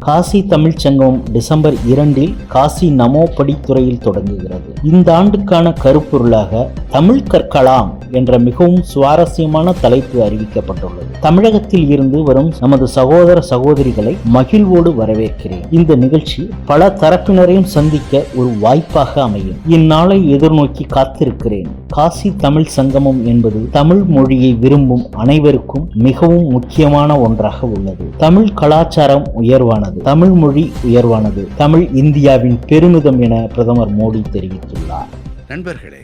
காசி தமிழ்ச் சங்கம் டிசம்பர் இரண்டில் காசி நமோ படித்துறையில் தொடங்குகிறது. இந்த ஆண்டுக்கான கருப்பொருளாக தமிழ் கற்கலாம் என்ற மிகவும் சுவாரஸ்யமான தலைப்பு அறிவிக்கப்பட்டுள்ளது. தமிழகத்தில் இருந்து வரும் நமது சகோதர சகோதரிகளை மகிழ்வோடு வரவேற்கிறேன். இந்த நிகழ்ச்சி பல தரப்பினரையும் சந்திக்க ஒரு வாய்ப்பாக அமையும். இந்நாளை எதிர்நோக்கி காத்திருக்கிறேன். காசி தமிழ் சங்கமம் என்பது தமிழ் மொழியை விரும்பும் அனைவருக்கும் மிகவும் முக்கியமான ஒன்றாக உள்ளது. தமிழ் கலாச்சாரம் உயர்வானது. தமிழ் மொழி உயர்வானது. தமிழ் இந்தியாவின் பெருமிதம் என பிரதமர் மோடி தெரிவித்துள்ளார். நண்பர்களே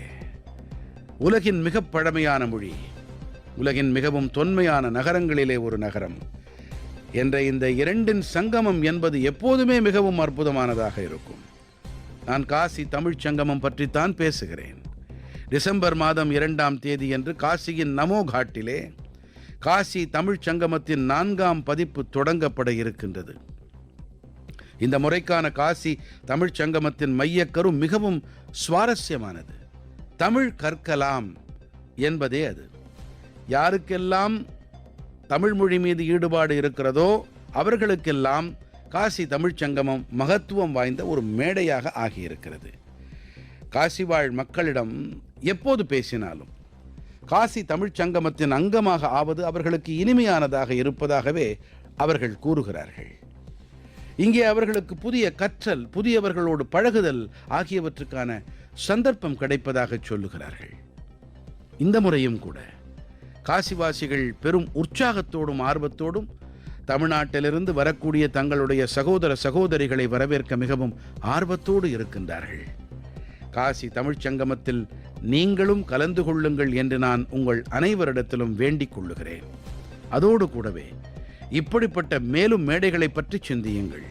உலகின் மிக பழமையான மொழி உலகின் மிகவும் தொன்மையான நகரங்களிலே ஒரு நகரம். என்ற இந்த இரண்டின் சங்கமம் என்பது எப்போதுமே மிகவும் அற்புதமானதாக இருக்கும். நான் காசி தமிழ்ச் சங்கமம் பற்றித்தான் பேசுகிறேன். டிசம்பர் மாதம் இரண்டாம் தேதி என்று காசியின் நமோ காட்டிலே காசி தமிழ்ச் சங்கமத்தின் நான்காம் பதிப்பு தொடங்கப்பட இருக்கின்றது. இந்த முறைக்கான காசி தமிழ்ச் சங்கமத்தின் மையக்கரு மிகவும் சுவாரஸ்யமானது. தமிழ் கற்கலாம் என்பதே அது. யாருக்கெல்லாம் தமிழ் மொழி மீது ஈடுபாடு இருக்கிறதோ அவர்களுக்கெல்லாம் காசி தமிழ்ச் சங்கமம் மகத்துவம் வாய்ந்த ஒரு மேடையாக ஆகியிருக்கிறது. காசி வாழ் மக்களிடம் எப்போது பேசினாலும் காசி தமிழ்ச் சங்கமத்தின் அங்கமாக ஆவது அவர்களுக்கு இனிமையானதாக இருப்பதாகவே அவர்கள் கூறுகிறார்கள். இங்கே அவர்களுக்கு புதிய கற்றல் புதியவர்களோடு பழகுதல் ஆகியவற்றுக்கான சந்தர்ப்பம் கிடைப்பதாக சொல்லுகிறார்கள். இந்த முறையும் கூட காசிவாசிகள் பெரும் உற்சாகத்தோடும் ஆர்வத்தோடும் தமிழ்நாட்டிலிருந்து வரக்கூடிய தங்களுடைய சகோதர சகோதரிகளை வரவேற்க மிகவும் ஆர்வத்தோடு இருக்கின்றார்கள். காசி தமிழ்ச் சங்கமத்தில் நீங்களும் கலந்து கொள்ளுங்கள் என்று நான் உங்கள் அனைவரிடத்திலும் வேண்டிக் கொள்ளுகிறேன். அதோடு கூடவே இப்படிப்பட்ட மேலும் மேடைகளை பற்றி சிந்தியுங்கள்.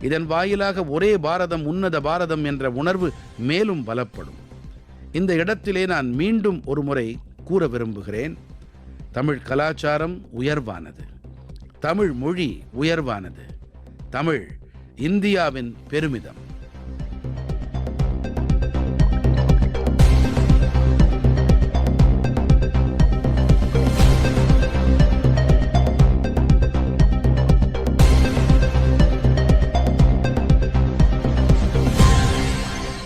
இதன் வாயிலாக ஒரே பாரதம் உன்னத பாரதம் என்ற உணர்வு மேலும் பலப்படும். இந்த இடத்திலே நான் மீண்டும் ஒரு முறை கூற விரும்புகிறேன். தமிழ் கலாச்சாரம் உயர்வானது. தமிழ் மொழி உயர்வானது. தமிழ் இந்தியாவின் பெருமிதம்.